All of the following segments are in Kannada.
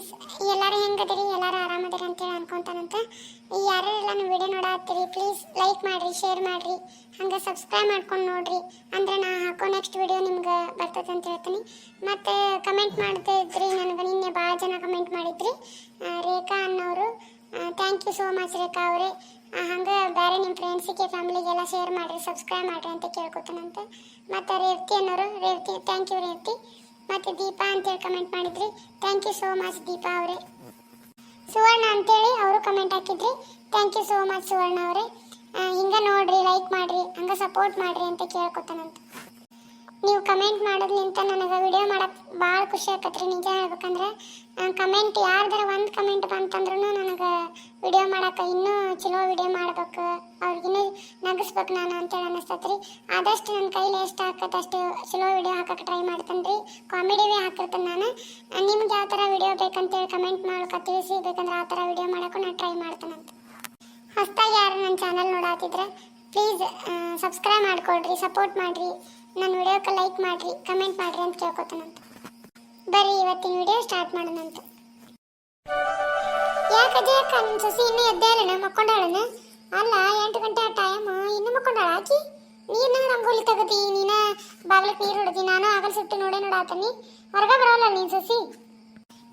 ಫ್ರೆಂಡ್ಸ್ ಎಲ್ಲರೂ ಹೆಂಗದಿರಿ, ಎಲ್ಲರೂ ಆರಾಮದಿರಿ ಅಂತೇಳಿ ಅನ್ಕೊಂತಾನಂತ. ಎಲ್ಲ ನೀವು ವಿಡಿಯೋ ನೋಡತ್ತೀರಿ ಪ್ಲೀಸ್ ಲೈಕ್ ಮಾಡಿರಿ ಶೇರ್ ಮಾಡಿರಿ. ಹಂಗೆ ಸಬ್ಸ್ಕ್ರೈಬ್ ಮಾಡ್ಕೊಂಡು ನೋಡ್ರಿ. ಅಂದ್ರೆ ನಾ ಹಾಕೋ ನೆಕ್ಸ್ಟ್ ವಿಡಿಯೋ ನಿಮ್ಗೆ ಬರ್ತದೆ ಅಂತ ಹೇಳ್ತೀನಿ. ಮತ್ತು ಕಮೆಂಟ್ ಮಾಡ್ತಾ ಇದ್ರಿ ನನಗೆ, ನಿನ್ನೆ ಭಾಳ ಜನ ಕಮೆಂಟ್ ಮಾಡಿದ್ರಿ. ರೇಖಾ ಅನ್ನೋರು. Thank you so much Rekha ಅವರೇ. ಹಂಗೆ ಬೇರೆ ನಿಮ್ಮ ಫ್ರೆಂಡ್ಸಿಗೆ ಫ್ಯಾಮಿಲಿಗೆಲ್ಲ ಶೇರ್ ಮಾಡಿರಿ ಸಬ್ಸ್ಕ್ರೈಬ್ ಮಾಡಿರಿ ಅಂತ ಕೇಳ್ಕೊತಾನಂತೆ. ಮತ್ತು ರೇವತಿ ಅನ್ನೋರು, ರೇವತಿ ಥ್ಯಾಂಕ್ ಯು ರೇವತಿ. ಮತ್ತು ದೀಪಾ ಅಂತೇಳಿ ಕಮೆಂಟ್ ಮಾಡಿದ್ರಿ. Thank you so much Deepa ಅವರೇ. ಸುವರ್ಣ ಅಂತೇಳಿ ಅವರು ಕಮೆಂಟ್ ಹಾಕಿದ್ರಿ. Thank you so much Suvarna ಅವರೇ. ಹಿಂಗೆ ನೋಡ್ರಿ ಲೈಕ್ ಮಾಡ್ರಿ, ಹಂಗೆ ಸಪೋರ್ಟ್ ಮಾಡ್ರಿ ಅಂತ ಕೇಳ್ಕೊತಾನಂತ. ನೀವು ಕಮೆಂಟ್ ಮಾಡೋದ್ಲಿಂತ ನನಗೆ ವಿಡಿಯೋ ಮಾಡಕ್ಕೆ ಭಾಳ ಖುಷಿ ಆಕತ್ರಿ. ನಿಜ ಹೇಳ್ಬೇಕಂದ್ರೆ ಕಮೆಂಟ್ ಯಾರ್ದಾರ ಒಂದು ಕಮೆಂಟ್ ಬಂತಂದ್ರೂ ನನಗೆ ವಿಡಿಯೋ ಮಾಡೋಕೆ ಇನ್ನೂ ಚಲೋ ವಿಡಿಯೋ ಮಾಡ್ಬೇಕು. ಅವ್ರಿಗಿನ್ನೂ ನಗಿಸ್ಬೇಕು ನಾನು ಅಂತೇಳಿ ಅನ್ನಿಸ್ತತ್ರಿ. ಆದಷ್ಟು ನನ್ನ ಕೈಲಿ ಎಷ್ಟು ಹಾಕತ್ತೆ ಅಷ್ಟು ಚಲೋ ವಿಡಿಯೋ ಹಾಕಕ್ಕೆ ಟ್ರೈ ಮಾಡ್ತೇನೆ ರೀ ಕಾಮಿಡಿವೇ ಹಾಕಿರ್ತೇನೆ ನಾನು. ನಿಮ್ಗೆ ಯಾವ ಥರ ವಿಡಿಯೋ ಬೇಕಂತೇಳಿ ಕಮೆಂಟ್ ಮಾಡ್ಕೊ ತಿಳಿಸಿ, ಬೇಕಂದ್ರೆ ಆ ಥರ ವಿಡಿಯೋ ಮಾಡೋಕ್ಕೂ ನಾನು ಟ್ರೈ ಮಾಡ್ತೇನಂತ ಹೊಸ್ದಾಗಿ ಯಾರು ನನ್ನ ಚಾನಲ್ ನೋಡಾತಿದ್ರೆ ಪ್ಲೀಸ್ ಸಬ್ಸ್ಕ್ರೈಬ್ ಮಾಡ್ಕೊಳ್ರಿ ಸಪೋರ್ಟ್ ಮಾಡಿರಿ. ನನ್ನ ವಿಡಿಯೋಕ್ಕೆ ಲೈಕ್ ಮಾಡಿರಿ ಕಮೆಂಟ್ ಮಾಡಿರಿ ಅಂತ ಕೇಳ್ಕೊತಾನಂತ. ಬರ್ರಿ, ಇವತ್ತಿನ ವಿಡಿಯೋ ಸ್ಟಾರ್ಟ್ ಮಾಡೋಣಂತ. ಯಾಕಜ್ಜಿ ಅಕ್ಕ ನಿಮ್ಮ ಸೊಸಿ ಇನ್ನೂ ಎದ್ದೇ ಇಲ್ಲನ ಮಕ್ಕೊಂಡಾಳನ? ಅಲ್ಲ, ಎಂಟು ಗಂಟೆ ಆ ಟೈಮ್ ಇನ್ನೂ ಮಕ್ಕೊಂಡಾಳ ಆಕಿ ನೀನು ರಂಗೋಲಿ ತೆಗದಿ, ನೀನ ಬಾಗ್ಲಕ್ಕೆ ನೀರು ಹೊಡೆದಿ, ನಾನು ಆಗಲ್ ಸುಟ್ಟು ನೋಡೇ ನೋಡಾತನಿ ಹೊರಗೆ ಬರೋಲ್ಲ ನೀನು ಸೊಸಿ?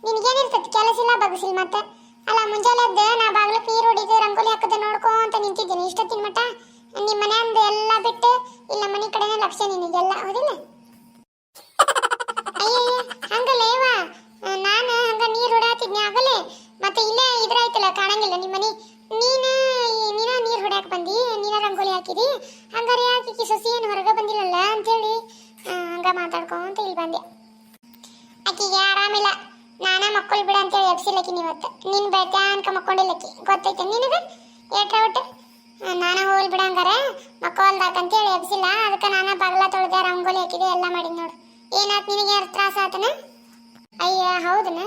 ನಿನಗೇನಿರ್ತತಿ, ಕೆಲಸ ಇಲ್ಲ ಬಗಸಿಲ್ ಮತ್ತೆ. ಅಲ್ಲ, ಮುಂಜಾನೆ ಎದ್ದೆ, ನಾ ಬಾಗ್ಲಕ್ಕೆ ನೀರು ಹೊಡಿದು, ರಂಗೋಲಿ ಹಾಕದೆ ನೋಡ್ಕೊಂತ ನಿಂತಿದ್ದೀನಿ, ಇಷ್ಟೊತ್ತಿನ ಮಟ ನಿಮ್ಮ ಮನೆಯಿಂದ ಎಲ್ಲ ಬಿಟ್ಟು ಲಕ್ಷ್ಯ ನಿನಗೆಲ್ಲ ಹೌದಿಲ್ಲ? ಅಯ್ಯಯ್ಯ ಹಂಗಲ್ಲೇವ ನಾನು ಹಂಗ ನೀರು ಹೊಡಾತಿದ್ನಿ ಆಗಲೇ. ಮತ್ತೆ ಇಲ್ಲೇ ಇದ್ರಾಯ್ತಲ್ಲ ಕಾಣಂಗಿಲ್ಲ ನಿಮ್ಮ ಮನೆ ನೀನು ನೀನ ನೀರು ಹೊಡ್ಯಾಕ ಬಂದಿ? ನೀನ ರಂಗೋಲಿ ಹಾಕಿದಿ? ಹಂಗಾರೆ ಯಾಕೆ ಸೊಸಿ ಏನು ಹೊರಗೆ ಬಂದಿಲ್ಲಲ್ಲ ಅಂತೇಳಿ? ಹಂಗ ಮಾತಾಡ್ಕೊಂತ ಇಲ್ಲಿ ಬಂದೆ. ಆಕಿಗೆ ಆರಾಮಿಲ್ಲ. ನಾನ ಮಕ್ಕಳು ಬಿಡ ಅಂತೇಳಿ ಎಬ್ಸಿಲ್ಲಕಿ ನೀವತ್ತು. ನಿನ್ ಅನ್ಕ ಮಕ್ಕೊಂಡಿಲ್ಲಕಿ ಗೊತ್ತೈತೆ ನಿನಗೆ? ಏಟ್ರ ಒಟ್ಟು ನಾನ ಹೋಲ್ ಬಿಡ ಹಂಗಾರ ಮಕ್ಕಳ್ದಾಕ ಅಂತೇಳಿ ಎಬ್ಸಿಲ್ಲ. ಅದಕ್ಕೆ ನಾನು ಬಗಲ ತೊಳ್ದೆ ರಂಗೋಲಿ ಹಾಕಿದೆ, ಎಲ್ಲ ಮಾಡಿ ನೋಡು. ಏನಾಯ್ತು ನಿನಗೆ ಯಾರು ತ್ರಾಸ ಆತನ? ಅಯ್ಯ, ಹೌದನ?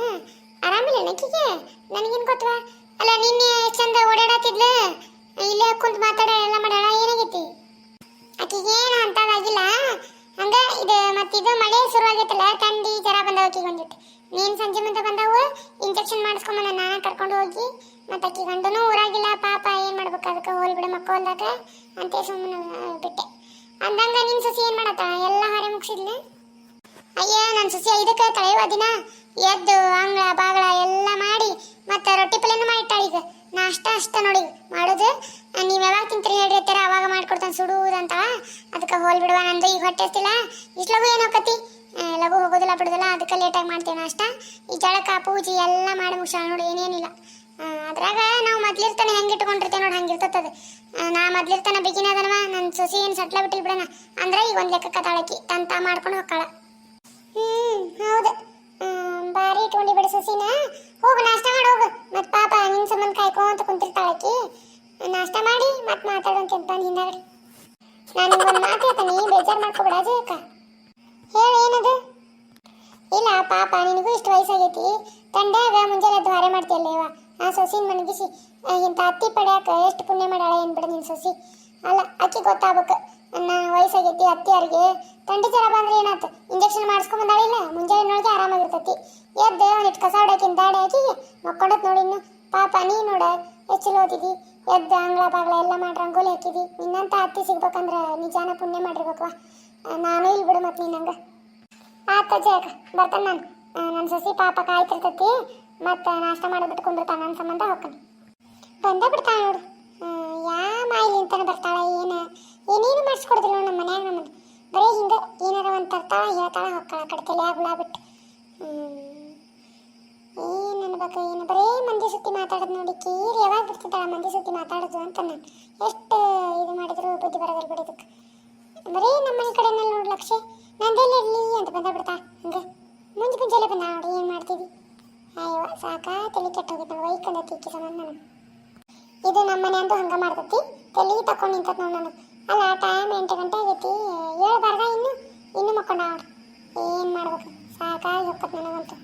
ಆರಾಮಿಲ್ಲ ನಕ್ಕಿಗೆ ನನಗೇನು ಗೊತ್ತವಾ ಅಲ್ಲ, ನಿನ್ನೆ ಚಂದ ಓಡಾಡತ್ತಿದ್ಲು ಇಲ್ಲೇ ಕುಂತ್ ಮಾತಾಡ, ಎಲ್ಲ ಮಾಡ್ಯಾಳ? ಏನಾಗೈತಿ? ಆಕಿಗೆ ಏನು ಅಂತದಾಗಿಲ್ಲ ಹಂಗ ಇದು ಮತ್ತಿದು ಮಳೆ ಶುರುವಾಗೈತಲ್ಲ, ಥಂಡಿ ಜ್ವರ ಬಂದವ ಆಕಿಗೆ ಬಂದಿತ್ತು ನೀನು ಸಂಜೆ ಮುಂದೆ ಬಂದವು? ಇಂಜೆಕ್ಷನ್ ಮಾಡಿಸ್ಕೊಂಬಂದ ನಾನು ಕರ್ಕೊಂಡು ಹೋಗಿ, ಮತ್ತೆ ಅಕ್ಕಿ ಗಂಡನೂ ಊರಾಗಿಲ್ಲ, ಪಾಪ ಏನು ಮಾಡ್ಬೇಕು ಅದಕ್ಕೆ ಹೋಲ್ ಬಿಡ ಮಕ್ಕ ಹೊಲ್ದಾಗ ಅಂತ ಸುಮ್ಮನೆ ಬಿಟ್ಟೆ. ಅಂದಂಗ ನಿನ್ ಸಸಿ ಏನು ಮಾಡತ್ತ? ಎಲ್ಲ ಹಾರೆ ಮುಗಿಸಿದ್ಲ. ಅಯ್ಯ ನನ್ನ ಸಸಿ ಇದಕ್ಕೆ ತಳೆಯುವ ದಿನ ಎದ್ದು, ಅಂಗಳ, ಬಾಗಳ ಎಲ್ಲ ಮಾಡಿ, ಮತ್ತೆ ರೊಟ್ಟಿ ಪಲ್ಯನೂ ಮಾಡಿಟ್ಟಾಳ ಈಗ. ನಾ ಅಷ್ಟ ನೋಡಿ, ಮಾಡೋದು. ನೀವು ಯಾವಾಗ ತಿಂತೀರಿ ಹೇಳಿರ್ತೀರ ಅವಾಗ ಮಾಡ್ಕೊಡ್ತಾನೆ ಸುಡುವುದಂತ ಅದಕ್ಕೆ ಹೋಲ್ ಬಿಡುವ ನಂದು ಈಗ ಹೊಟ್ಟೆ ಇರ್ತಿಲ್ಲ ಇಷ್ಟು ಏನು ಹೋಗತಿ ಲಘು ಹೋಗೋದಿಲ್ಲ ಬಿಡೋದಿಲ್ಲ, ಅದಕ್ಕೆ ಲೇಟಾಗಿ ಮಾಡ್ತೇವೆ ನಾಷ್ಟ ಈ ಜಳಕ, ಪೂಜೆ ಎಲ್ಲ ಮಾಡಿ ಮುಗಿಸಾಳ ನೋಡಿ, ಏನೇನಿಲ್ಲ. ಅದ್ರಾಗ ನಾವು ಮೊದ್ಲಿರ್ತಾನೆ ಹೆಂಗೆ ಇಟ್ಕೊಂಡಿರ್ತೇವೆ ನೋಡಿ ಹಂಗಿರ್ತದೆ ನಾ ಮೊದ್ಲಿರ್ತಾನೆ ಬಿಗಿನ ಅದನವ ನನ್ನ ಸೊಸಿ ಏನು ಸಟ್ಲ ಬಿಟ್ಟಿಲ್ ಬಿಡೋಣ. ಅಂದ್ರೆ ಈಗ ಒಂದು ಲೆಕ್ಕ ತಾಳಕಿ ತಂತ ಮಾಡ್ಕೊಂಡು ಹೋಗ್ಕಾಳ. ಹ್ಮ್, ಹೌದು. ಬಾರಿ ಇಟ್ಕೊಂಡು ಬಿಡು ಸೊಸಿನ. ಹೋಗು, ನಾಷ್ಟ ಮಾಡಿ, ಹೋಗು. ಮತ್ ಪಾಪ ನಿನ್ ಸಂಬಂಧ ಕಾಯ್ಕೊಂತ ಕುಂತಿರ್ತಾಳಕಿ ನಾಷ್ಟ ಮಾಡಿ ಮತ್ ಮಾತಾಡೋಂತ ಬಂದು ಹಿಂದಾಗಡೆ ನಾನು ಒಂದು ಮಾತು ಬೇಜಾರು ಮಾಡ್ಕೊಬೇಡ ಅಕ್ಕ. ಪಾಪ, ನಿನಗೂ ಇಷ್ಟು ವಯಸ್ಸಾಗೈತಿ? ತಂಡಾಗ ಮುಂಜಾನೆ ಎದ್ದು ಹಾರೆ ಮಾಡ್ತೀಯಲ್ಲೇವ ಆ ಸೊಸಿನ ಮನಗಿಸಿ ಇಂಥ ಅತ್ತಿ ಪಡ್ಯಾಕ ಎಷ್ಟು ಪುಣ್ಯ ಮಾಡಾಳೆ ಏನ್ಬಿಡ ನಿನ್ ಸೊಸಿ? ಅಲ್ಲ, ಅಕ್ಕಿ ಗೊತ್ತಾಗ್ಬೇಕು. ನನ್ನ ವಯಸ್ಸಾಗೈತಿ ಅತ್ತಿಯರಿಗೆ. ತಂಡಿ ಜ್ವರ ಬಂದ್ರೆ ಏನಾಯ್ತು ಇಂಜೆಕ್ಷನ್ ಮಾಡಿಸ್ಕೊಂಡ್ ಬಂದಾಳಿಲ್ಲ ನೋಡಿದ್ರೆ ಆರಾಮಾಗಿರ್ತೈತಿ. ಎದ್ದು ಒಂದಿಟ್ಟು ಕಸ ಹೊಡಕಿನ ದಾಡಿ ಆಕಿಗೆ ಮಕ್ಕೊಂಡತ್ ನೋಡಿ ಇನ್ನು. ಪಾಪ, ನೀ ನೋಡ, ಎಷ್ಟು ಚಲೋ ಓದಿದಿ? ಎದ್ದು ಅಂಗಳ ಬಾಗ್ಲ ಎಲ್ಲ ಮಾಡಿ ರಂಗೋಲಿ ಹಾಕಿದಿ? ನಿನ್ನಂತ ಅತ್ತಿ ಸಿಗ್ಬೇಕಂದ್ರೆ ನಿಜಾನ ಪುಣ್ಯ ಮಾಡಿರ್ಬೇಕವಾ ನಾನು ಇಲ್ಲಿ ಬಿಡು ಮತ್ತೆ ನೀನಂಗ ಆತ ಜಯಕ ಬರ್ತಾನೆ ನಾನು. ನನ್ನ ಸೊಸಿ ಪಾಪ ಕಾಯ್ತಿರ್ತೈತಿ. ಮತ್ತು ನಾಷ್ಟ ಮಾಡಿಬಿಟ್ಟು ಕುಂದಿರ್ತಾನೆ ನನ್ನ ಸಂಬಂಧ ಹೋಗ್ತಾನೆ. ಬಂದ ಬಿಡ್ತಾಳೆ ನೋಡು. ಯಾ ಮಾಯಿಲಿ ಅಂತಾನೆ ಬರ್ತಾಳ, ಏನು? ಏನೇನು ಮಾಡಿಸ್ಕೊಡ್ದಿಲ್ಲ ನಮ್ಮ ಮನ್ಯಾಗ ನಮ್ಮದು ಬರೀ ಹಿಂಗೆ ಏನಾರ ಒಂದು ತರ್ತಾಳೆ, ಹೇಳ್ತಾಳೆ, ಹೋಗ್ತಾಳೆ ಕಡೆ ಹುಳ ಬಿಟ್ಟು. ಏನು ಅನ್ಬೇಕು ಏನು? ಬರೀ ಮಂದಿ ಸುತ್ತಿ ಮಾತಾಡೋದು ನೋಡಿ, ಕೀರಿ ಯಾವಾಗ ಬಿಡ್ತಿದ್ದಾಳೆ ಮಂದಿ ಸುತ್ತಿ ಮಾತಾಡೋದು ಅಂತ ನಾನು. ಎಷ್ಟು ಇದು ಮಾಡಿದ್ರು, ಬುದ್ಧಿ ಬರೋದಿಲ್ಲ ಬಿಡೋದಕ್ಕೆ ಬರೀ ನಮ್ಮ ಮನೆ ಕಡೆನಲ್ಲಿ ನೋಡಿ ಲಕ್ಷ್ಯ ನಂದೆಲ್ಲ ಇರಲಿ ಅಂತ ಬಂದ ಬಿಡ್ತಾ ಹಂಗೆ. ಮುಂಜೆ ಮುಂಜಾನೆ ಬಂದ ನೋಡಿ ಏನು ಮಾಡ್ತೀವಿ? ಅಯ್ಯೋ, ಸಾಕಾ ತಲೆ ಕೆಟ್ಟೋಗಿತ್ತು ನೋಡಿ ವೈಕಂದತಿ ಈಕಿ ಸಂಬಂಧ ಇದು ನಮ್ಮ ಮನೆ ಅಂತೂ ಹಂಗೆ ಮಾಡ್ತತಿ. ತಲೆ ತಕೊಂಡು ನಿಂತತ್ ನೋಡಿ ನಾನು. ಅಲ್ಲ ಟೈಮ್ ಎಂಟು ಗಂಟೆ ಆಗೈತಿ. ಏಳು ಬರ್ಗ ಇನ್ನು? ಇನ್ನೂ ಮಕ್ಕೊಂಡ ಏನು ಮಾಡ್ಬೇಕು? ಸಾಕಾಗಿ ಹೋಗ್ತದೆ ನನಗಂತೂ